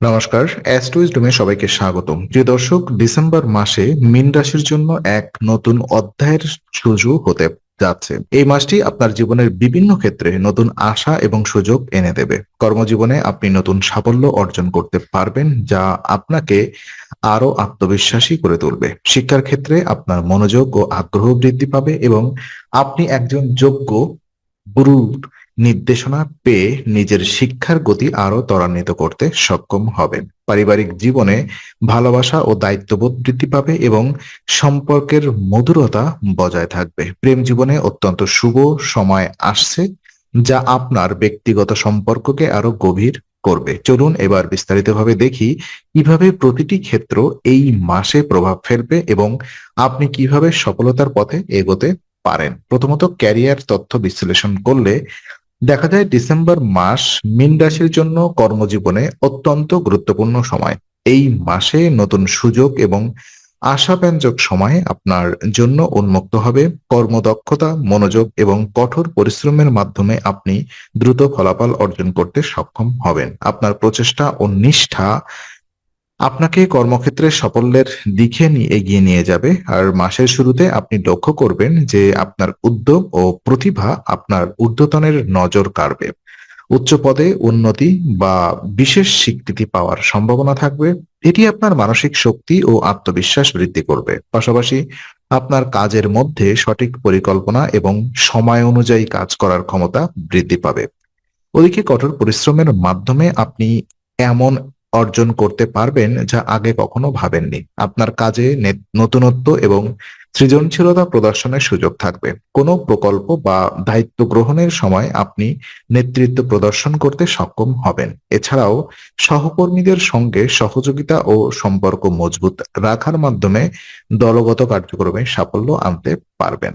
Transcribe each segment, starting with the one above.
নমস্কার অ্যাস্ট্রোইজডমে সবাইকে স্বাগতম। প্রিয় দর্শক, ডিসেম্বর মাসে মীন রাশির জন্য এক নতুন অধ্যায়ের সুযোগ হতে যাচ্ছে। এই মাসটি আপনার জীবনের বিভিন্ন ক্ষেত্রে নতুন আশা এবং সুযোগ এনে দেবে। কর্মজীবনে আপনি নতুন সাফল্য অর্জন করতে পারবেন, যা আপনাকে আরও আত্মবিশ্বাসী করে তুলবে। শিক্ষার ক্ষেত্রে আপনার মনোযোগ ও আগ্রহ বৃদ্ধি পাবে এবং আপনি একজন যোগ্য গুরুর নির্দেশনা পেয়ে নিজের শিক্ষার গতি আরও ত্বরান্বিত করতে সক্ষম হবেন। পারিবারিক জীবনে ভালোবাসা ও দায়িত্ববোধ বৃদ্ধি পাবে এবং সম্পর্কের মধুরতা বজায় থাকবে। প্রেম জীবনে অত্যন্ত শুভ সময় আসছে, যা আপনার ব্যক্তিগত সম্পর্ককে আরও গভীর করবে। চলুন এবার বিস্তারিতভাবে দেখি কীভাবে প্রতিটি ক্ষেত্র এই মাসে প্রভাব ফেলবে এবং আপনি কীভাবে সফলতার পথে এগোতে পারেন। প্রথমত ক্যারিয়ার তথ্য বিশ্লেষণ করলে দেখা যায় ডিসেম্বর মাস মীন রাশির জন্য কর্মজীবনে অত্যন্ত গুরুত্বপূর্ণ সময়। এই মাসে নতুন সুযোগ এবং আশাব্যঞ্জক সময় আপনার জন্য উন্মুক্ত হবে। কর্মদক্ষতা, মনোযোগ এবং কঠোর পরিশ্রমের মাধ্যমে আপনি দ্রুত ফলাফল অর্জন করতে সক্ষম হবেন। আপনার প্রচেষ্টা ও নিষ্ঠা আপনাকে কর্মক্ষেত্রে সাফল্যের দিকে নিয়ে এগিয়ে নিয়ে যাবে। আর মাসের শুরুতে আপনি লক্ষ্য করবেন যে আপনার উদ্যোগ ও প্রতিভা আপনার ঊর্ধ্বতনের নজর কাড়বে। উচ্চ পদে উন্নতি বা বিশেষ স্বীকৃতি পাওয়ার সম্ভাবনা থাকবে। এটি আপনার মানসিক শক্তি ও আত্মবিশ্বাস বৃদ্ধি করবে। পাশাপাশি আপনার কাজের মধ্যে সঠিক পরিকল্পনা এবং সময় অনুযায়ী কাজ করার ক্ষমতা বৃদ্ধি পাবে। ওদিকে কঠোর পরিশ্রমের মাধ্যমে আপনি এমন অর্জন করতে পারবেন যা আগে কখনো ভাবেননি। আপনার কাজে নতুনত্ব এবং সৃজনশীলতা প্রদর্শনের সুযোগ থাকবে। কোনো প্রকল্প বা দায়িত্ব গ্রহণের সময় আপনি নেতৃত্ব প্রদর্শন করতে সক্ষম হবেন। এছাড়াও, সহকর্মীদের সঙ্গে সহযোগিতা ও সম্পর্ক মজবুত রাখার মাধ্যমে দলগত কার্যক্রমে সাফল্য আনতে পারবেন।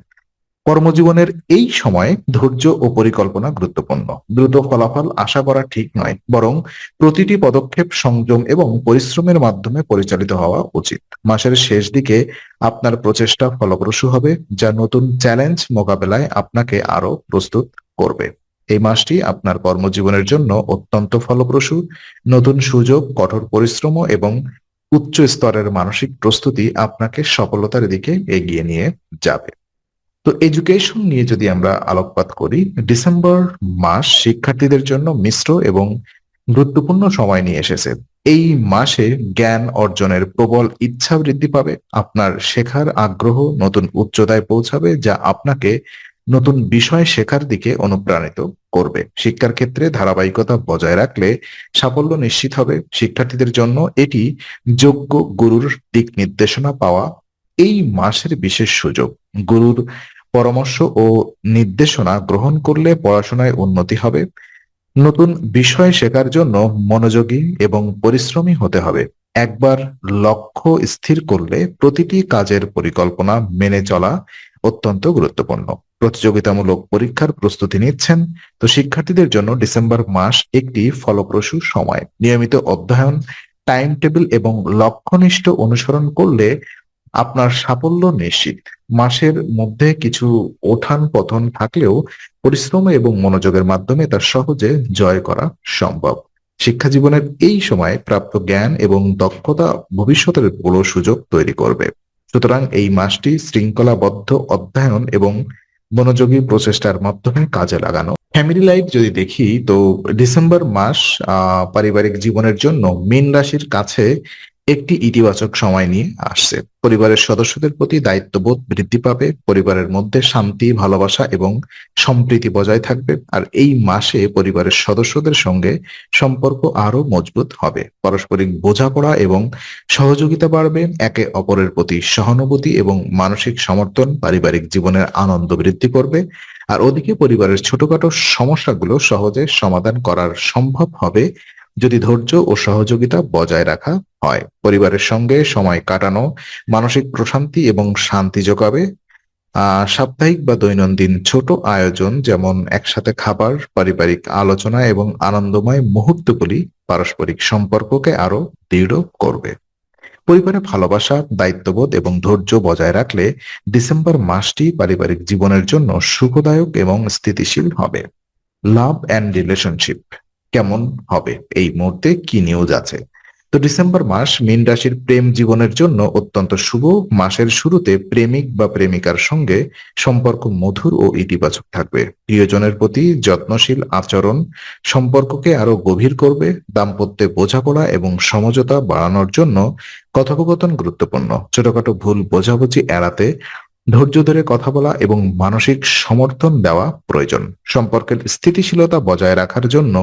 কর্মজীবনের এই সময়ে ধৈর্য ও পরিকল্পনা গুরুত্বপূর্ণ। দ্রুত ফলাফল আশা করা ঠিক নয়, বরং প্রতিটি পদক্ষেপ সংযম এবং পরিশ্রমের মাধ্যমে পরিচালিত হওয়া উচিত। মাসের শেষ দিকে আপনার প্রচেষ্টা ফলপ্রসূ হবে, যা নতুন চ্যালেঞ্জ মোকাবেলায় আপনাকে আরও প্রস্তুত করবে। এই মাসটি আপনার কর্মজীবনের জন্য অত্যন্ত ফলপ্রসূ। নতুন সুযোগ, কঠোর পরিশ্রম এবং উচ্চ স্তরের মানসিক প্রস্তুতি আপনাকে সফলতার দিকে এগিয়ে নিয়ে যাবে। তো এডুকেশন নিয়ে যদি আমরা আলোকপাত করি ডিসেম্বর মাস শিক্ষার্থীদের জন্য মিশ্র এবং গুরুত্বপূর্ণ সময় নিয়ে এসেছে। এই মাসে জ্ঞান অর্জনের প্রবল ইচ্ছা বৃদ্ধি পাবে, আপনার শেখার আগ্রহ নতুন উচ্চতায় পৌঁছাবে, যা আপনাকে নতুন বিষয় শেখার দিকে অনুপ্রাণিত করবে। শিক্ষার ক্ষেত্রে ধারাবাহিকতা বজায় রাখলে সাফল্য নিশ্চিত হবে। শিক্ষার্থীদের জন্য এটি যোগ্য গুরুর দিক নির্দেশনা পাওয়া এই মাসের বিশেষ সুযোগ। গুরুর পরামর্শ ও নির্দেশনা গ্রহণ করলে পড়াশোনায় উন্নতি হবে। নতুন বিষয় শেখার জন্য মনোযোগী এবং পরিশ্রমী হতে হবে। একবার লক্ষ্য স্থির করলে প্রতিটি কাজের পরিকল্পনা মেনে চলা অত্যন্ত গুরুত্বপূর্ণ। প্রতিযোগিতামূলক পরীক্ষার প্রস্তুতি নিচ্ছেন তো শিক্ষার্থীদের জন্য ডিসেম্বর মাস একটি ফলপ্রসূ সময়। নিয়মিত অধ্যয়ন টাইম টেবিল এবং লক্ষ্যনিষ্ঠ অনুসরণ করলে আপনার সাফল্য নিশ্চিত। মাসের মধ্যে কিছু ওঠান পতন থাকলেও পরিশ্রম এবং মনোযোগের মাধ্যমে তা সহজে জয় করা সম্ভব। শিক্ষা জীবনের এই সময় প্রাপ্ত জ্ঞান এবং দক্ষতা ভবিষ্যতের বড় সুযোগ তৈরি করবে। সুতরাং এই মাসটি শৃঙ্খলাবদ্ধ অধ্যয়ন এবং মনোযোগী প্রচেষ্টার মাধ্যমে কাজে লাগানো। ফ্যামিলি লাইফ যদি দেখি, তো ডিসেম্বর মাস পারিবারিক জীবনের জন্য মীন রাশির কাছে একটি ইতিবাচক সময় নিয়ে আসছে। পরিবারের সদস্যদের প্রতি দায়িত্ববোধ বৃদ্ধি পাবে, পরিবারের মধ্যে শান্তি, ভালোবাসা এবং সম্প্রীতি বজায় থাকবে, আর এই মাসে পরিবারের সদস্যদের সঙ্গে সম্পর্ক আরও মজবুত হবে। পারস্পরিক বোঝাপড়া এবং সহযোগিতা বাড়বে, একে অপরের প্রতি সহানুভূতি এবং মানসিক সমর্থন পারিবারিক জীবনের আনন্দ বৃদ্ধি করবে, আর ওদিকে পরিবারের ছোটখাটো সমস্যাগুলো সহজে সমাধান করার সম্ভব হবে যদি ধৈর্য ও সহযোগিতা বজায় রাখা হয়। পরিবারের সঙ্গে সময় কাটানো, মানসিক প্রশান্তি এবং শান্তি যোগাবে। সাপ্তাহিক বা দৈনন্দিন ছোট আয়োজন যেমন একসাথে খাবার, পারিবারিক আলোচনা এবং আনন্দময় মুহূর্তগুলি পারস্পরিক সম্পর্ককে আরও দৃঢ় করবে। পরিবারে ভালোবাসা, দায়িত্ববোধ এবং ধৈর্য বজায় রাখলে ডিসেম্বর মাসটি পারিবারিক জীবনের জন্য সুখদায়ক এবং স্থিতিশীল হবে। লাভ অ্যান্ড রিলেশনশিপ কেমন হবে? এই মুহূর্তে কি নিউজ আছে? তো ডিসেম্বর মাস মীন রাশির প্রেম জীবনের জন্য অত্যন্ত শুভ। মাসের শুরুতে প্রেমিক বা প্রেমিকার সঙ্গে সম্পর্ক মধুর ও ইতিবাচক থাকবে। প্রিয়জনের প্রতি যত্নশীল আচরণ সম্পর্ককে আরও গভীর করবে। দাম্পত্যে বোঝাপড়া এবং সমঝোতা বাড়ানোর জন্য কথোপকথন গুরুত্বপূর্ণ। ছোটখাটো ভুল বোঝাবুঝি এড়াতে, ধৈর্য ধরে কথা বলা এবং মানসিক সমর্থন দেওয়া প্রয়োজন। সম্পর্কের স্থিতিশীলতা বজায় রাখার জন্য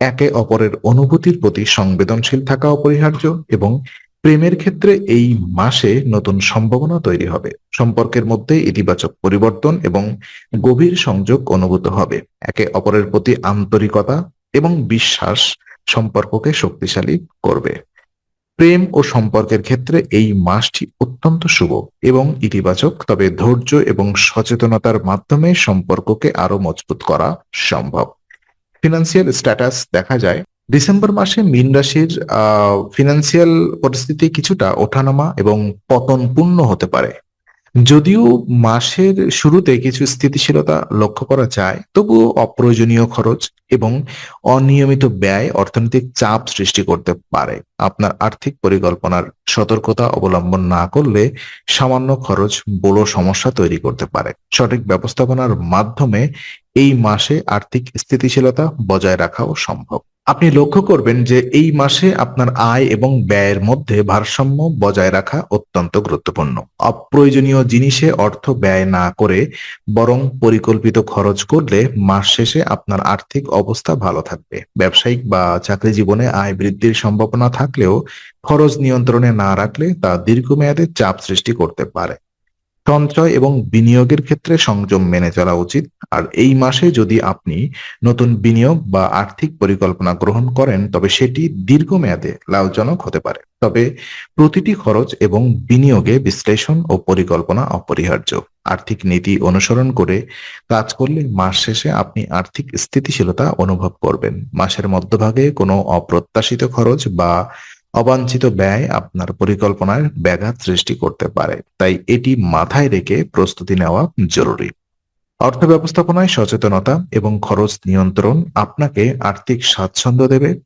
একে অপরের অনুভূতির প্রতি সংবেদনশীল থাকা অপরিহার্য এবং প্রেমের ক্ষেত্রে এই মাসে নতুন সম্ভাবনা তৈরি হবে। সম্পর্কের মধ্যে ইতিবাচক পরিবর্তন এবং গভীর সংযোগ অনুভূত হবে। একে অপরের প্রতি আন্তরিকতা এবং বিশ্বাস সম্পর্ককে শক্তিশালী করবে। প্রেম ও সম্পর্কের ক্ষেত্রে এই মাসটি অত্যন্ত শুভ এবং ইতিবাচক, তবে ধৈর্য এবং সচেতনতার মাধ্যমে সম্পর্ককে আরও মজবুত করা সম্ভব। ফিনান্সিয়াল স্ট্যাটাস দেখা যায়। ডিসেম্বর মাসে মীন রাশির ফিনান্সিয়াল পরিস্থিতি কিছুটা ওঠানামা এবং পতনপূর্ণ হতে পারে। যদিও মাসের শুরুতে কিছু স্থিতিশীলতা লক্ষ্য করা যায়, তবুও অপ্রয়োজনীয় খরচ এবং অনিয়মিত ব্যয় অর্থনৈতিক চাপ সৃষ্টি করতে পারে। আপনার আর্থিক পরিকল্পনার সতর্কতা অবলম্বন না করলে সামান্য খরচ বড় সমস্যা তৈরি করতে পারে। সঠিক ব্যবস্থাপনার মাধ্যমে এই মাসে আর্থিক স্থিতিশীলতা বজায় রাখাও সম্ভব। আপনি লক্ষ্য করবেন যে এই মাসে আপনার আয় এবং ব্যয়ের মধ্যে ভারসাম্য বজায় রাখা অত্যন্ত গুরুত্বপূর্ণ। অপ্রয়োজনীয় জিনিসে অর্থ ব্যয় না করে বরং পরিকল্পিত খরচ করলে মাস শেষে আপনার আর্থিক অবস্থা ভালো থাকবে। ব্যবসায়িক বা চাকরি জীবনে আয় বৃদ্ধির সম্ভাবনা থাকলেও খরচ নিয়ন্ত্রণে না রাখলে তা দীর্ঘমেয়াদে চাপ সৃষ্টি করতে পারে। সঞ্চয় এবং বিনিয়োগের ক্ষেত্রে সংযম মেনে চলা উচিত। আর এই মাসে যদি আপনি নতুন বিনিয়োগ বা আর্থিক পরিকল্পনা গ্রহণ করেন, তবে সেটি দীর্ঘমেয়াদে লাভজনক হতে পারে। তবে প্রতিটি খরচ এবং বিনিয়োগে বিশ্লেষণ ও পরিকল্পনা অপরিহার্য। আর্থিক নীতি অনুসরণ করে কাজ করলে মাস শেষে আপনি আর্থিক স্থিতিশীলতা অনুভব করবেন। মাসের মধ্যভাগে কোনো অপ্রত্যাশিত খরচ বা অবাঞ্ছিত ব্যয় আপনার পরিকল্পনার ব্যাঘাত সৃষ্টি করতে পারে। তাই এটি মাথায় রেখে প্রস্তুতি নেওয়া জরুরি। অর্থ ব্যবস্থাপনায় সচেতনতা এবং খরচ নিয়ন্ত্রণ আপনাকে আর্থিক স্বাচ্ছন্দ্য দেবে।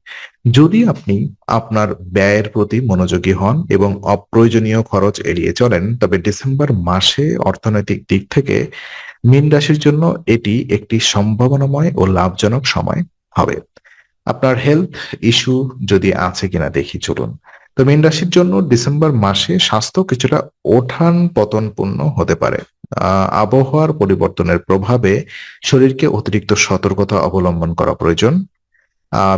যদি আপনি আপনার ব্যয়ের প্রতি মনোযোগী হন এবং অপ্রয়োজনীয় খরচ এড়িয়ে চলেন, তবে ডিসেম্বর মাসে অর্থনৈতিক দিক থেকে মীন রাশির জন্য এটি একটি সম্ভাবনাময় ও লাভজনক সময় হবে। আপনার হেলথ ইস্যু যদি আছে কিনা দেখি চলুন। তো মীন রাশির জন্য ডিসেম্বর মাসে স্বাস্থ্য কিছুটা ওঠান পতনপূর্ণ হতে পারে। আবহাওয়ার পরিবর্তনের প্রভাবে শরীরকে অতিরিক্ত সতর্কতা অবলম্বন করা প্রয়োজন।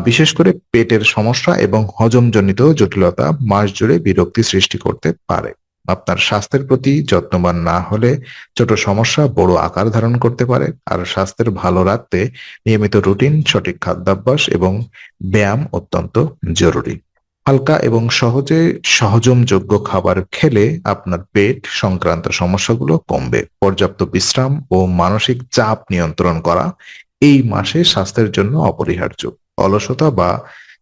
বিশেষ করে পেটের সমস্যা এবং হজমজনিত জটিলতা মাস জুড়ে বিরক্তি সৃষ্টি করতে পারে। আপনার স্বাস্থ্যের প্রতি যত্নবান না হলে ছোট সমস্যা বড় আকার ধারণ করতে পারে। আর স্বাস্থ্যের ভালো রাখতে নিয়মিত রুটিন, সঠিক খাদ্যাভ্যাস এবং ব্যায়াম অত্যন্ত জরুরি। হালকা এবং সহজে সহজমযোগ্য খাবার খেলে আপনার পেট সংক্রান্ত সমস্যাগুলো কমবে। পর্যাপ্ত বিশ্রাম ও মানসিক চাপ নিয়ন্ত্রণ করা এই মাসে স্বাস্থ্যের জন্য অপরিহার্য। অলসতা বা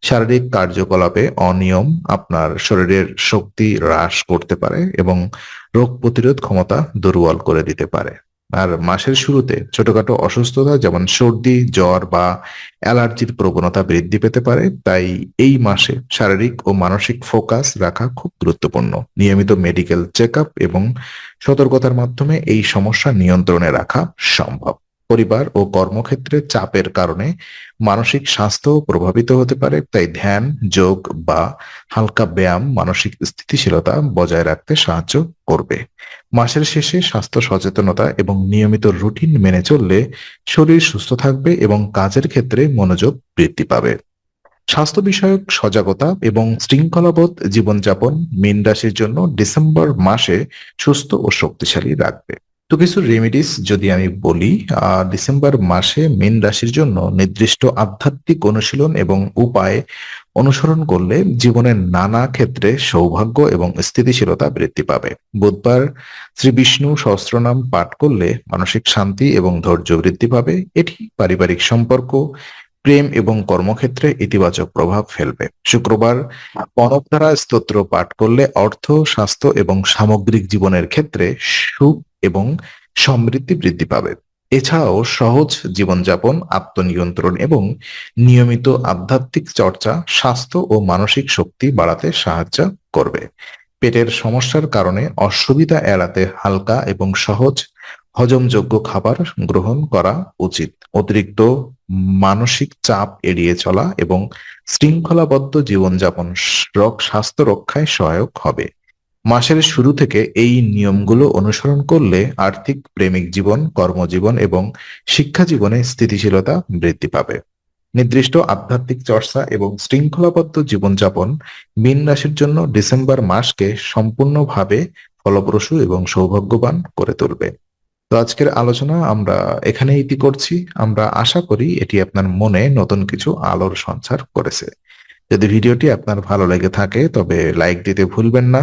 শারীরিক কার্যকলাপে অনিয়ম আপনার শরীরের শক্তি হ্রাস করতে পারে এবং রোগ প্রতিরোধ ক্ষমতা দুর্বল করে দিতে পারে। আর মাসের শুরুতে ছোটখাটো অসুস্থতা যেমন সর্দি, জ্বর বা অ্যালার্জির প্রবণতা বৃদ্ধি পেতে পারে, তাই এই মাসে শারীরিক ও মানসিক ফোকাস রাখা খুব গুরুত্বপূর্ণ। নিয়মিত মেডিকেল চেক এবং সতর্কতার মাধ্যমে এই সমস্যা নিয়ন্ত্রণে রাখা সম্ভব। পরিবার ও কর্মক্ষেত্রে চাপের কারণে মানসিক স্বাস্থ্য প্রভাবিত হতে পারে, তাই ধ্যান, যোগ বা হালকা ব্যায়াম মানসিক স্থিতিশীলতা বজায় রাখতে সাহায্য করবে। মাসের শেষে স্বাস্থ্য সচেতনতা এবং নিয়মিত রুটিন মেনে চললে শরীর সুস্থ থাকবে এবং কাজের ক্ষেত্রে মনোযোগ বৃদ্ধি পাবে। স্বাস্থ্য বিষয়ক সজাগতা এবং শৃঙ্খলাবোধ জীবনযাপন মীন রাশির জন্য ডিসেম্বর মাসে সুস্থ ও শক্তিশালী রাখবে। তো কিছু রেমিডিস যদি আমি বলি ডিসেম্বর মাসে মীন রাশির জন্য নির্দিষ্ট আধ্যাত্মিক অনুশীলন এবং উপায় অনুসরণ করলে জীবনের নানা ক্ষেত্রে সৌভাগ্য এবং স্থিতিশীলতা বৃদ্ধি পাবে। বুধবার শ্রী বিষ্ণু সহস্রনাম পাঠ করলে মানসিক শান্তি এবং ধৈর্য বৃদ্ধি পাবে। এটি পারিবারিক সম্পর্ক, প্রেম এবং কর্মক্ষেত্রে ইতিবাচক প্রভাব ফেলবে। শুক্রবার পরবধারা স্তোত্র পাঠ করলে অর্থ, স্বাস্থ্য এবং সামগ্রিক জীবনের ক্ষেত্রে সুখ এবং সমৃদ্ধি বৃদ্ধি পাবে। এছাড়াও সহজ জীবনযাপন, আত্মনিয়ন্ত্রণ এবং নিয়মিত আধ্যাত্মিক চর্চা স্বাস্থ্য ও মানসিক শক্তি বাড়াতে সাহায্য করবে। পেটের সমস্যার কারণে অসুবিধা এড়াতে হালকা এবং সহজ হজমযোগ্য খাবার গ্রহণ করা উচিত। অতিরিক্ত মানসিক চাপ এড়িয়ে চলা এবং শৃঙ্খলাবদ্ধ জীবনযাপন স্বাস্থ্য রক্ষায় সহায়ক হবে। মাসের শুরু থেকে এই নিয়মগুলো অনুসরণ করলে আর্থিক, প্রেমিক জীবন, কর্মজীবন এবং শিক্ষা জীবনে স্থিতিশীলতা বৃদ্ধি পাবে। নির্দিষ্ট আধ্যাত্মিক চর্চা এবং শৃঙ্খলাবদ্ধ জীবনযাপন মীন রাশির জন্য ডিসেম্বর মাসকে সম্পূর্ণভাবে ফলপ্রসূ এবং সৌভাগ্যবান করে তুলবে। তো আজকের আলোচনা আমরা এখানে ইতি করছি। আমরা আশা করি এটি আপনার মনে নতুন কিছু আলোর সঞ্চার করেছে। যদি ভিডিওটি আপনার ভালো লেগে থাকে তবে লাইক দিতে ভুলবেন না।